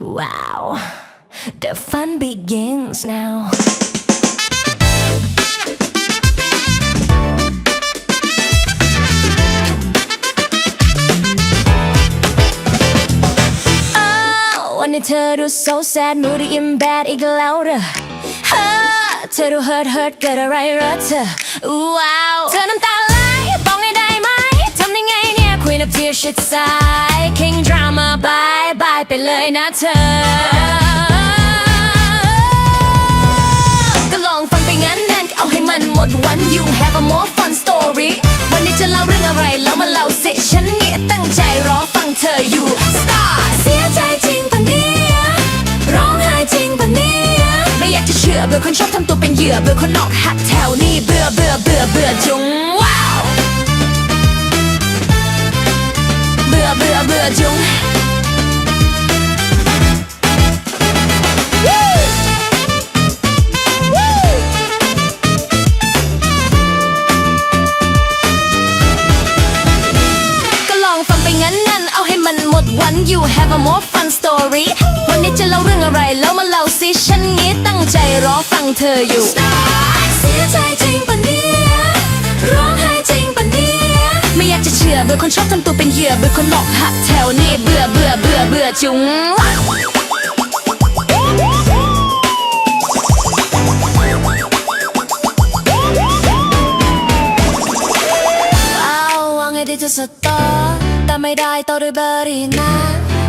Wow, the fun begins now. Oh วันนี้เธอดู so sad moody and bad อีกแล้วเหรอเฮ้อเธอดู hurt hurt เกิดอะไรเหรอเธอ Wow เธอน้ำตาไหลบอกให้ได้ไหมทำยังไงเนี่ย Queen of Tears ชิด ซ้าย King Drama bye bye ไปเลยนะเธอ ก็ลองฟังไปงั้นนั่นเอาให้มันหมดวัน You have a more fun story วันนี้จะเล่าเรื่องอะไรแล้วมาเล่าสิฉันเนี่ยตั้งใจรอฟังเธออยู่ Star เสียใจจริงปะเนี่ยร้องไห้จริงปะเนี่ยไม่อยากจะเชื่อเบื่อคนชอบทำตัวเป็นเหยื่อเบื่อคนนอกหักแถวนี้เบื่อเบื่อเบื่อเบื่อจุงว้าว เบื่อเบื่อเบื่อจุง วัน You have a more fun story วันนี้จะเล่าเรื่องอะไรแล้วมาเล่าสิฉันงี้ตั้งใจรอฟังเธออยู่ เสียใจจริงปะเนี่ยร้องไห้จริงปะเนี่ยไม่อยากจะเชื่อเบื่อคนชอบทำตัวเป็นเหยื่อเบื่อคนหลอกหักแถวนี้เบื่อเบื่อเบื่อเบื่อจุงเอาว่าไงดีจะสตอแต่ ไม่ได้ต่อด้วยเบอร์ดีนะ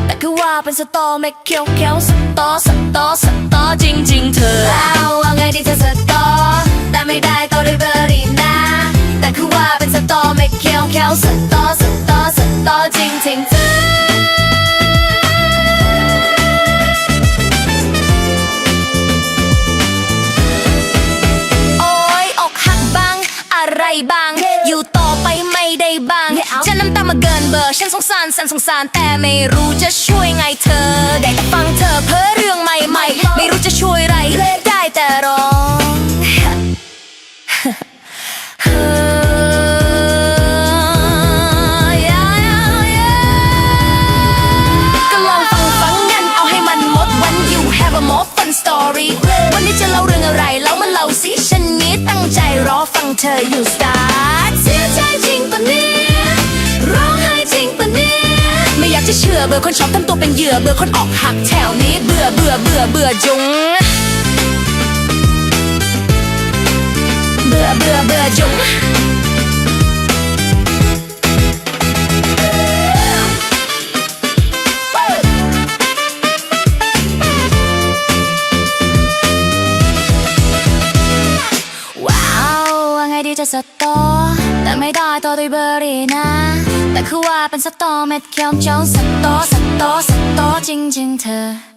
แต่คือว่าเป็นสตอไม่เคี้ยวเคี้ยวสตอสตอสตอจริงๆเธอเอาว่าไงดีจะสตอ แต่ไม่ได้ต่อด้วยเบอร์ดีนะ แต่คือว่าเป็นสตอไม่เคี้ยวเคี้ยวสตอสตอสตอจริงๆเธอโอ้ยอกหักบ้างอะไรบ้าง อยู่ต่อไปไม่ได้บ้าง ฉันน้ำตามาเกิน เบอร์ฉันสงสารสันสงสารแต่ไม่รู้จะช่วยไงเธอ ได้แต่ฟังเธอเพ้อเรื่องใหม่ๆ ไม่รู้จะช่วยไรได้แต่ร้องก็ลองฟังฟังกันเอาให้มันหมดวัน You have a more fun story วันนี้จะเล่าเรื่องอะไร แล้วมาเล่าสิ ฉันนี้ตั้งใจรอฟังเธออยู่ start เชื่อเบื่อคนชอบทำตัวเป็นเหยื่อเบื่อคนออกหักแถวนี้เบื่อเบื่อเบื่อเบื่อจุงเบื่อเบื่อเบื่อจุงว้าวว่าไงดีจะสตอแต่ไม่ได้ต่อด้วยเบอร์รี่นะ แต่คือว่าเป็นสตอเม็ดเขียวเจ้าสตอสตอสตอจริงๆเธอ